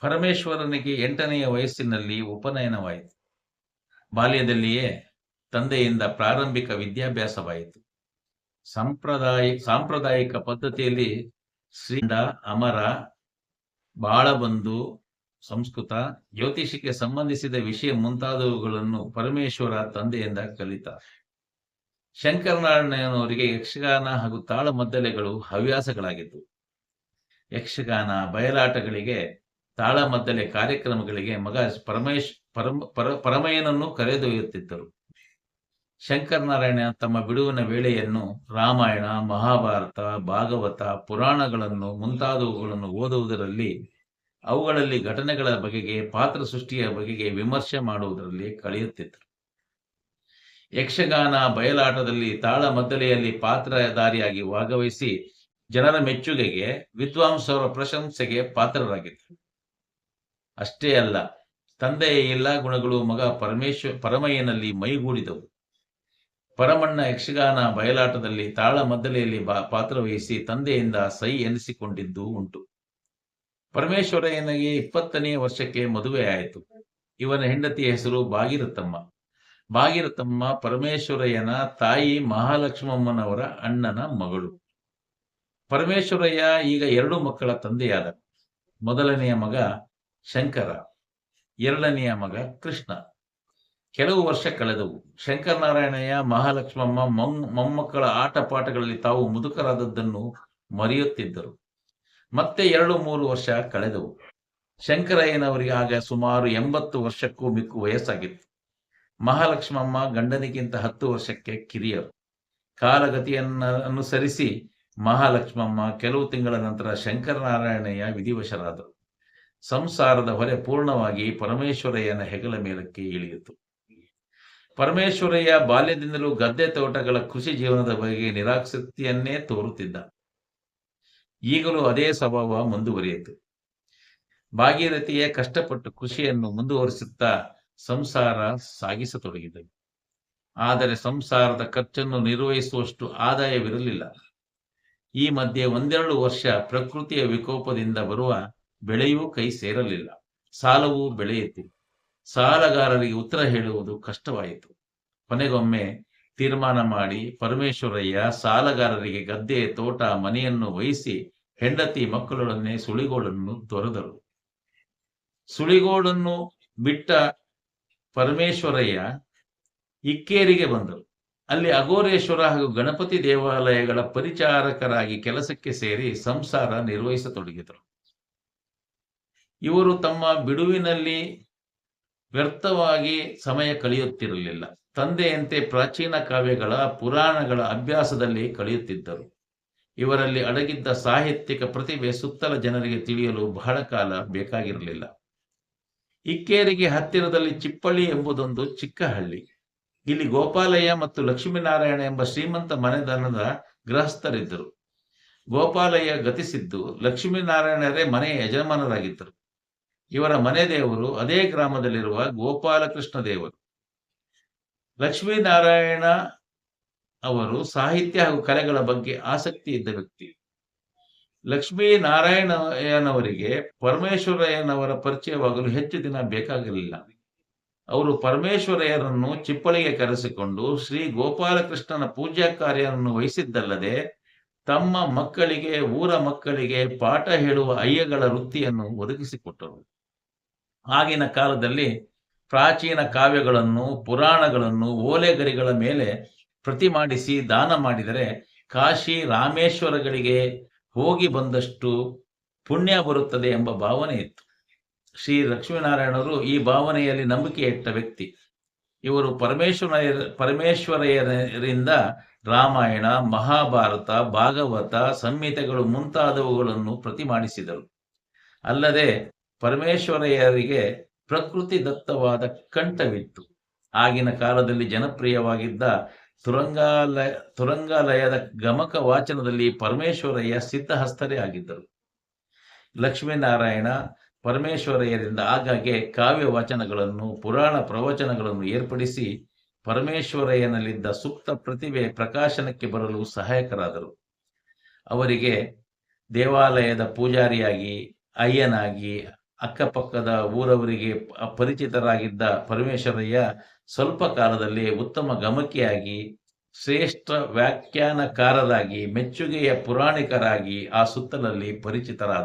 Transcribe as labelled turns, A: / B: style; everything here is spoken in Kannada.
A: ಪರಮೇಶ್ವರನಿಗೆ ಎಂಟನೆಯ ವಯಸ್ಸಿನಲ್ಲಿ ಉಪನಯನವಾಯಿತು. ಬಾಲ್ಯದಲ್ಲಿಯೇ ತಂದೆಯಿಂದ ಪ್ರಾರಂಭಿಕ ವಿದ್ಯಾಭ್ಯಾಸವಾಯಿತು. ಸಂಪ್ರದಾಯ, ಸಾಂಪ್ರದಾಯಿಕ ಪದ್ಧತಿಯಲ್ಲಿ ಶ್ರೀಂಡ ಅಮರ, ಬಾಳಬಂಧು, ಸಂಸ್ಕೃತ ಜ್ಯೋತಿಷಕ್ಕೆ ಸಂಬಂಧಿಸಿದ ವಿಷಯ ಮುಂತಾದವುಗಳನ್ನು ಪರಮೇಶ್ವರ ತಂದೆಯಿಂದ ಕಲಿತ ಶಂಕರನಾರಾಯಣನವರಿಗೆ ಯಕ್ಷಗಾನ ಹಾಗೂ ತಾಳಮದ್ದಲೆಗಳು ಹವ್ಯಾಸಗಳಾಗಿದ್ದವು. ಯಕ್ಷಗಾನ, ಬಯಲಾಟಗಳಿಗೆ ತಾಳಮದ್ದಲೆ ಕಾರ್ಯಕ್ರಮಗಳಿಗೆ ಮಗ ಪರಮೇಶ್ ಪರಮ ಪರ ಪರಮಯ್ಯನನ್ನು ಕರೆದೊಯ್ಯುತ್ತಿದ್ದರು. ಶಂಕರನಾರಾಯಣ ತಮ್ಮ ಬಿಡುವಿನ ವೇಳೆಯನ್ನು ರಾಮಾಯಣ, ಮಹಾಭಾರತ, ಭಾಗವತ ಪುರಾಣಗಳನ್ನು ಮುಂತಾದವುಗಳನ್ನು ಓದುವುದರಲ್ಲಿ, ಅವುಗಳಲ್ಲಿ ಘಟನೆಗಳ ಬಗೆಗೆ, ಪಾತ್ರ ಸೃಷ್ಟಿಯ ಬಗೆಗೆ ವಿಮರ್ಶೆ ಮಾಡುವುದರಲ್ಲಿ ಕಳೆಯುತ್ತಿದ್ದರು. ಯಕ್ಷಗಾನ ಬಯಲಾಟದಲ್ಲಿ ತಾಳಮದ್ದಲೆಯಲ್ಲಿ ಪಾತ್ರಧಾರಿಯಾಗಿ ಭಾಗವಹಿಸಿ ಜನರ ಮೆಚ್ಚುಗೆಗೆ ವಿದ್ವಾಂಸರ ಪ್ರಶಂಸೆಗೆ ಪಾತ್ರರಾಗಿದ್ದರು. ಅಷ್ಟೇ ಅಲ್ಲ, ತಂದೆಯ ಎಲ್ಲ ಗುಣಗಳು ಮಗ ಪರಮೇಶ್ವರ ಪರಮಯ್ಯನಲ್ಲಿ ಮೈಗೂಡಿದವು. ಪರಮಣ್ಣ ಯಕ್ಷಗಾನ ಬಯಲಾಟದಲ್ಲಿ ತಾಳಮದ್ದಲೆಯಲ್ಲಿ ಬಾ, ಪಾತ್ರವಹಿಸಿ ತಂದೆಯಿಂದ ಸೈ ಎನಿಸಿಕೊಂಡಿದ್ದು ಉಂಟು. ಪರಮೇಶ್ವರಯ್ಯನಿಗೆ ಇಪ್ಪತ್ತನೇ ವರ್ಷಕ್ಕೆ ಮದುವೆ ಆಯಿತು. ಇವನ ಹೆಂಡತಿಯ ಹೆಸರು ಭಾಗೀರಥಮ್ಮ. ಭಾಗಿರಥಮ್ಮ ಪರಮೇಶ್ವರಯ್ಯನ ತಾಯಿ ಮಹಾಲಕ್ಷ್ಮಮ್ಮನವರ ಅಣ್ಣನ ಮಗಳು. ಪರಮೇಶ್ವರಯ್ಯ ಈಗ ಎರಡು ಮಕ್ಕಳ ತಂದೆಯಾದ. ಮೊದಲನೆಯ ಮಗ ಶಂಕರ, ಎರಡನೆಯ ಮಗ ಕೃಷ್ಣ. ಕೆಲವು ವರ್ಷ ಕಳೆದವು. ಶಂಕರನಾರಾಯಣಯ್ಯ, ಮಹಾಲಕ್ಷ್ಮಮ್ಮ, ಮೊಮ್, ಮೊಮ್ಮಕ್ಕಳ ಆಟ ಪಾಠಗಳಲ್ಲಿ ತಾವು ಮುದುಕರಾದದ್ದನ್ನು ಮರೆಯುತ್ತಿದ್ದರು. ಮತ್ತೆ ಎರಡು ಮೂರು ವರ್ಷ ಕಳೆದವು. ಶಂಕರಯ್ಯನವರಿಗೆ ಆಗ ಸುಮಾರು ಎಂಬತ್ತು ವರ್ಷಕ್ಕೂ ಮಿಕ್ಕು ವಯಸ್ಸಾಗಿತ್ತು. ಮಹಾಲಕ್ಷ್ಮಮ್ಮ ಗಂಡನಿಗಿಂತ ಹತ್ತು ವರ್ಷಕ್ಕೆ ಕಿರಿಯರು. ಕಾಲಗತಿಯನ್ನ, ಅನುಸರಿಸಿ ಮಹಾಲಕ್ಷ್ಮಮ್ಮ ಕೆಲವು ತಿಂಗಳ ನಂತರ ಶಂಕರನಾರಾಯಣಯ್ಯ ವಿಧಿವಶರಾದರು. ಸಂಸಾರದ ಹೊರೆ ಪೂರ್ಣವಾಗಿ ಪರಮೇಶ್ವರಯ್ಯನ ಹೆಗಲ ಮೇಲಕ್ಕೆ ಇಳಿಯಿತು. ಪರಮೇಶ್ವರಯ್ಯ ಬಾಲ್ಯದಿಂದಲೂ ಗದ್ದೆ ತೋಟಗಳ ಕೃಷಿ ಜೀವನದ ಬಗ್ಗೆ ನಿರಾಸಕ್ತಿಯನ್ನೇ ತೋರುತ್ತಿದ್ದ. ಈಗಲೂ ಅದೇ ಸ್ವಭಾವ ಮುಂದುವರಿಯಿತು. ಭಾಗೀರಥಿಯೇ ಕಷ್ಟಪಟ್ಟು ಕೃಷಿಯನ್ನು ಮುಂದುವರಿಸುತ್ತಾ ಸಂಸಾರ ಸಾಗಿಸತೊಡಗಿದಳು. ಆದರೆ ಸಂಸಾರದ ಖರ್ಚನ್ನು ನಿರ್ವಹಿಸುವಷ್ಟು ಆದಾಯವಿರಲಿಲ್ಲ. ಈ ಮಧ್ಯೆ ಒಂದೆರಡು ವರ್ಷ ಪ್ರಕೃತಿಯ ವಿಕೋಪದಿಂದ ಬರುವ ಬೆಳೆಯೂ ಕೈ ಸೇರಲಿಲ್ಲ. ಸಾಲವೂ ಬೆಳೆಯಿತು. ಸಾಲಗಾರರಿಗೆ ಉತ್ತರ ಹೇಳುವುದು ಕಷ್ಟವಾಯಿತು. ಕೊನೆಗೊಮ್ಮೆ ತೀರ್ಮಾನ ಮಾಡಿ ಪರಮೇಶ್ವರಯ್ಯ ಸಾಲಗಾರರಿಗೆ ಗದ್ದೆ, ತೋಟ, ಮನೆಯನ್ನು ವಹಿಸಿ ಹೆಂಡತಿ ಮಕ್ಕಳೊಡನೆ ಸುಳಿಗೋಡನ್ನು ತೊರೆದರು. ಸುಳಿಗೋಡನ್ನು ಬಿಟ್ಟ ಪರಮೇಶ್ವರಯ್ಯ ಇಕ್ಕೇರಿಗೆ ಬಂದರು. ಅಲ್ಲಿ ಅಘೋರೇಶ್ವರ ಹಾಗೂ ಗಣಪತಿ ದೇವಾಲಯಗಳ ಪರಿಚಾರಕರಾಗಿ ಕೆಲಸಕ್ಕೆ ಸೇರಿ ಸಂಸಾರ ನಿರ್ವಹಿಸತೊಡಗಿದರು. ಇವರು ತಮ್ಮ ಬಿಡುವಿನಲ್ಲಿ ವ್ಯರ್ಥವಾಗಿ ಸಮಯ ಕಳೆಯುತ್ತಿರಲಿಲ್ಲ. ತಂದೆಯಂತೆ ಪ್ರಾಚೀನ ಕಾವ್ಯಗಳ, ಪುರಾಣಗಳ ಅಭ್ಯಾಸದಲ್ಲಿ ಕಳೆಯುತ್ತಿದ್ದರು. ಇವರಲ್ಲಿ ಅಡಗಿದ್ದ ಸಾಹಿತ್ಯಿಕ ಪ್ರತಿಭೆ ಸುತ್ತಲ ಜನರಿಗೆ ತಿಳಿಯಲು ಬಹಳ ಕಾಲ ಬೇಕಾಗಿರಲಿಲ್ಲ. ಇಕ್ಕೇರಿಗೆ ಹತ್ತಿರದಲ್ಲಿ ಚಿಪ್ಪಳ್ಳಿ ಎಂಬುದೊಂದು ಚಿಕ್ಕ ಹಳ್ಳಿ ಇಲ್ಲಿ ಗೋಪಾಲಯ್ಯ ಮತ್ತು ಲಕ್ಷ್ಮೀನಾರಾಯಣ ಎಂಬ ಶ್ರೀಮಂತ ಮನೆತನದ ಗೃಹಸ್ಥರಿದ್ದರು. ಗೋಪಾಲಯ್ಯ ಗತಿಸಿದ್ದು ಲಕ್ಷ್ಮೀನಾರಾಯಣರೇ ಮನೆಯ ಯಜಮಾನರಾಗಿದ್ದರು. ಇವರ ಮನೆ ದೇವರು ಅದೇ ಗ್ರಾಮದಲ್ಲಿರುವ ಗೋಪಾಲಕೃಷ್ಣ ದೇವರು. ಲಕ್ಷ್ಮೀನಾರಾಯಣ ಅವರು ಸಾಹಿತ್ಯ ಹಾಗೂ ಕಲೆಗಳ ಬಗ್ಗೆ ಆಸಕ್ತಿ ಇದ್ದ ವ್ಯಕ್ತಿ. ಲಕ್ಷ್ಮೀನಾರಾಯಣಯ್ಯನವರಿಗೆ ಪರಮೇಶ್ವರಯ್ಯನವರ ಪರಿಚಯವಾಗಲು ಹೆಚ್ಚು ದಿನ ಬೇಕಾಗಲಿಲ್ಲ ಅವರು ಪರಮೇಶ್ವರಯ್ಯರನ್ನು ಚಿಪ್ಪಳಿಗೆ ಕರೆಸಿಕೊಂಡು ಶ್ರೀ ಗೋಪಾಲಕೃಷ್ಣನ ಪೂಜಾ ಕಾರ್ಯವನ್ನು ವಹಿಸಿದ್ದಲ್ಲದೆ ತಮ್ಮ ಮಕ್ಕಳಿಗೆ, ಊರ ಮಕ್ಕಳಿಗೆ ಪಾಠ ಹೇಳುವ ಅಯ್ಯಗಳ ವೃತ್ತಿಯನ್ನು ಒದಗಿಸಿಕೊಟ್ಟರು. ಆಗಿನ ಕಾಲದಲ್ಲಿ ಪ್ರಾಚೀನ ಕಾವ್ಯಗಳನ್ನು, ಪುರಾಣಗಳನ್ನು, ಓಲೆಗರಿಗಳ ಮೇಲೆ ಪ್ರತಿ ಮಾಡಿಸಿ ದಾನ ಮಾಡಿದರೆ ಕಾಶಿ ರಾಮೇಶ್ವರಗಳಿಗೆ ಹೋಗಿ ಬಂದಷ್ಟು ಪುಣ್ಯ ಬರುತ್ತದೆ ಎಂಬ ಭಾವನೆ ಇತ್ತು. ಶ್ರೀ ಲಕ್ಷ್ಮೀನಾರಾಯಣರು ಈ ಭಾವನೆಯಲ್ಲಿ ನಂಬಿಕೆ ಇಟ್ಟ ವ್ಯಕ್ತಿ. ಇವರು ಪರಮೇಶ್ವರ ಪರಮೇಶ್ವರಯ್ಯರಿಂದ ರಾಮಾಯಣ, ಮಹಾಭಾರತ, ಭಾಗವತ, ಸಂಹಿತೆಗಳು ಮುಂತಾದವುಗಳನ್ನು ಪ್ರತಿ ಮಾಡಿಸಿದರು. ಅಲ್ಲದೆ ಪರಮೇಶ್ವರಯ್ಯರಿಗೆ ಪ್ರಕೃತಿ ದತ್ತವಾದ ಕಂಠವಿತ್ತು. ಆಗಿನ ಕಾಲದಲ್ಲಿ ಜನಪ್ರಿಯವಾಗಿದ್ದ ತುರಂಗಾಲಯ, ತುರಂಗಾಲಯದ ಗಮಕ ವಾಚನದಲ್ಲಿ ಪರಮೇಶ್ವರಯ್ಯ ಸಿದ್ಧಹಸ್ತರೇ ಆಗಿದ್ದರು. ಲಕ್ಷ್ಮೀನಾರಾಯಣ ಪರಮೇಶ್ವರಯ್ಯರಿಂದ ಆಗಾಗ್ಗೆ ಕಾವ್ಯ ವಾಚನಗಳನ್ನು, ಪುರಾಣ ಪ್ರವಚನಗಳನ್ನು ಏರ್ಪಡಿಸಿ ಪರಮೇಶ್ವರಯ್ಯನಲ್ಲಿದ್ದ ಸೂಕ್ತ ಪ್ರತಿಭೆ ಪ್ರಕಾಶನಕ್ಕೆ ಬರಲು ಸಹಾಯಕರಾದರು. ಅವರಿಗೆ ದೇವಾಲಯದ ಪೂಜಾರಿಯಾಗಿ, ಅಯ್ಯನಾಗಿ ಅಕ್ಕಪಕ್ಕದ ಊರವರಿಗೆ ಪರಿಚಿತರಾಗಿದ್ದ ಪರಮೇಶ್ವರಯ್ಯ ಸ್ವಲ್ಪ ಕಾಲದಲ್ಲಿ ಉತ್ತಮ ಗಮಕಿಯಾಗಿ, ಶ್ರೇಷ್ಠ ವ್ಯಾಖ್ಯಾನಕಾರರಾಗಿ, ಮೆಚ್ಚುಗೆಯ ಪುರಾಣಿಕರಾಗಿ ಆ ಸುತ್ತಲಲ್ಲಿ ಪರಿಚಿತರಾದರು.